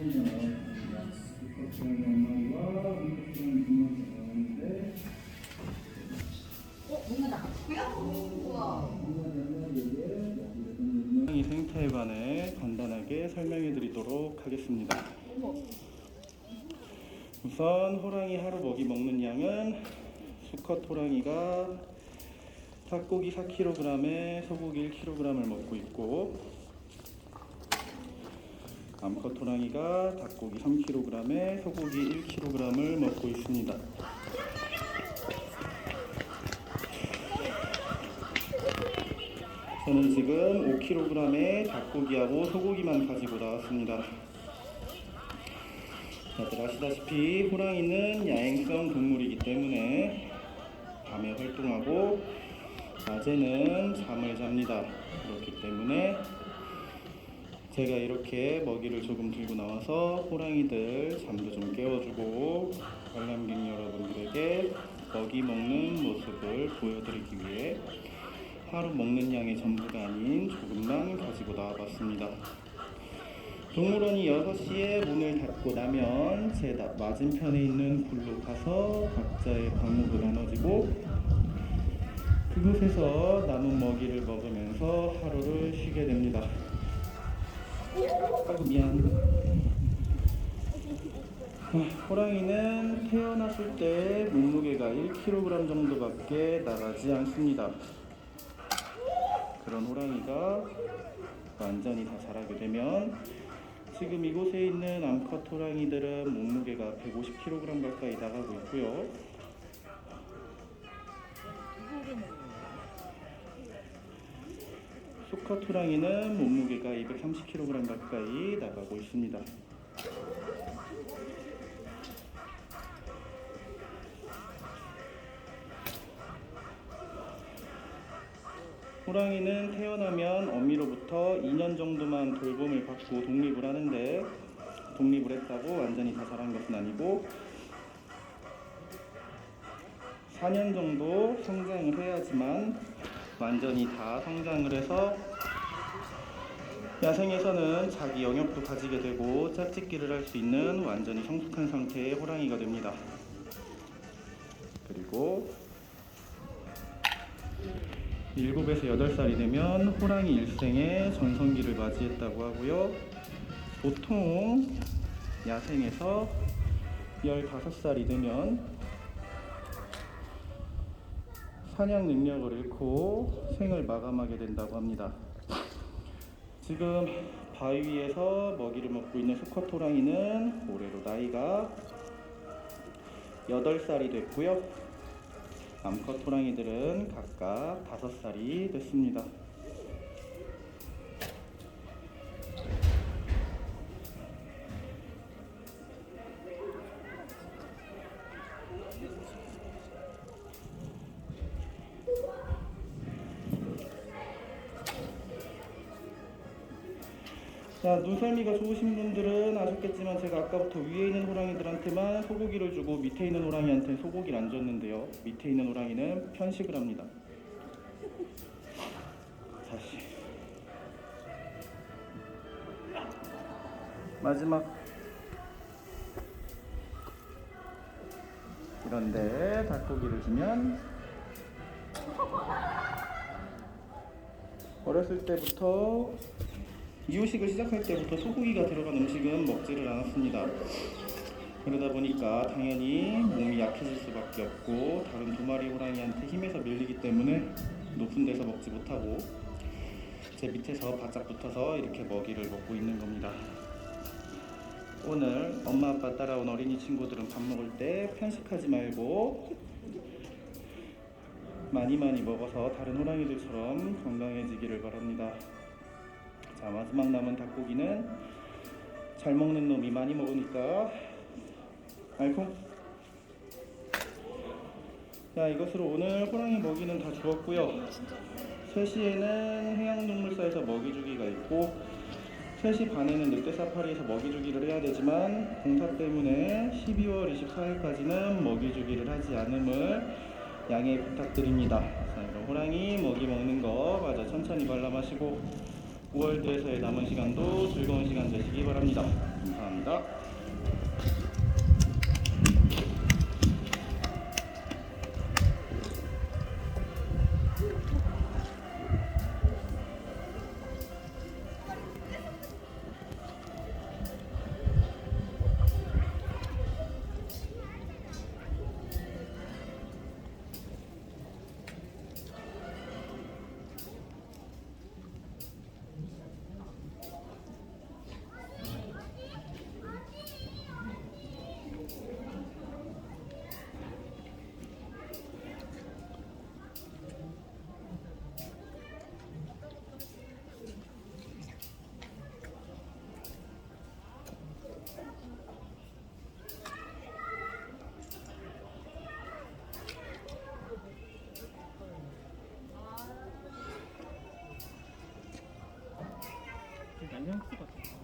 호랑이 생태에 관해 간단하게 설명해 드리도록 하겠습니다. 우선 호랑이 하루 먹이 먹는 양은 수컷 호랑이가 닭고기 4kg에 소고기 1kg을 먹고 있고 암컷 호랑이가 닭고기 3kg에 소고기 1kg을 먹고 있습니다. 저는 지금 5kg의 닭고기하고 소고기만 가지고 나왔습니다. 다들 아시다시피 호랑이는 야행성 동물이기 때문에 밤에 활동하고 낮에는 잠을 잡니다. 그렇기 때문에 제가 이렇게 먹이를 조금 들고 나와서 호랑이들 잠도 좀 깨워주고 관람객 여러분들에게 먹이 먹는 모습을 보여드리기 위해 하루 먹는 양의 전부가 아닌 조금만 가지고 나와봤습니다. 동물원이 6시에 문을 닫고 나면 제 나- 맞은편에 있는 굴로 가서 각자의 방목을 나눠지고 그곳에서 남은 먹이를 먹으면서 하루를 쉬게 됩니다. 아이고 미안. 아, 호랑이는 태어났을 때 몸무게가 1kg 정도밖에 나가지 않습니다. 그런 호랑이가 완전히 다 자라게 되면 지금 이곳에 있는 암컷 호랑이들은 몸무게가 150kg 가까이 나가고 있고요. 수컷 호랑이는 몸무게가 230kg 가까이 나가고 있습니다. 호랑이는 태어나면 어미로부터 2년 정도만 돌봄을 받고 독립을 하는데 독립을 했다고 완전히 다 자란 것은 아니고 4년 정도 성장을 해야지만 완전히 다 성장을 해서 야생에서는 자기 영역도 가지게 되고 짝짓기를 할 수 있는 완전히 성숙한 상태의 호랑이가 됩니다. 그리고 7에서 8살이 되면 호랑이 일생의 전성기를 맞이했다고 하고요. 보통 야생에서 15살이 되면 사냥 능력을 잃고 생을 마감하게 된다고 합니다. 지금 바위 위에서 먹이를 먹고 있는 수컷 호랑이는 올해로 나이가 8살이 됐고요. 암컷 호랑이들은 각각 5살이 됐습니다. 자, 눈썰미가 좋으신 분들은 아셨겠지만 제가 아까부터 위에 있는 호랑이들한테만 소고기를 주고 밑에 있는 호랑이한테 소고기를 안 줬는데요. 밑에 있는 호랑이는 편식을 합니다. 다시. 마지막. 이런데 닭고기를 주면 어렸을 때부터 이유식을 시작할 때부터 소고기가 들어간 음식은 먹지를 않았습니다. 그러다 보니까 당연히 몸이 약해질 수밖에 없고 다른 두 마리 호랑이한테 힘에서 밀리기 때문에 높은 데서 먹지 못하고 제 밑에서 바짝 붙어서 이렇게 먹이를 먹고 있는 겁니다. 오늘 엄마 아빠 따라온 어린이 친구들은 밥 먹을 때 편식하지 말고 많이 많이 먹어서 다른 호랑이들처럼 건강해지기를 바랍니다. 자 마지막 남은 닭고기는 잘 먹는 놈이 많이 먹으니까. 알콩. 자 이것으로 오늘 호랑이 먹이는 다 주었고요. 3시에는 해양동물사에서 먹이 주기가 있고 3시 반에는 늑대 사파리에서 먹이 주기를 해야 되지만 공사 때문에 12월 24일까지는 먹이 주기를 하지 않음을 양해 부탁드립니다. 자 호랑이 먹이 먹는 거 마저 천천히 발라 마시고 5월드에서의 남은 시간도 즐거운 시간 되시기 바랍니다. 감사합니다. 양념 소스 같은 거.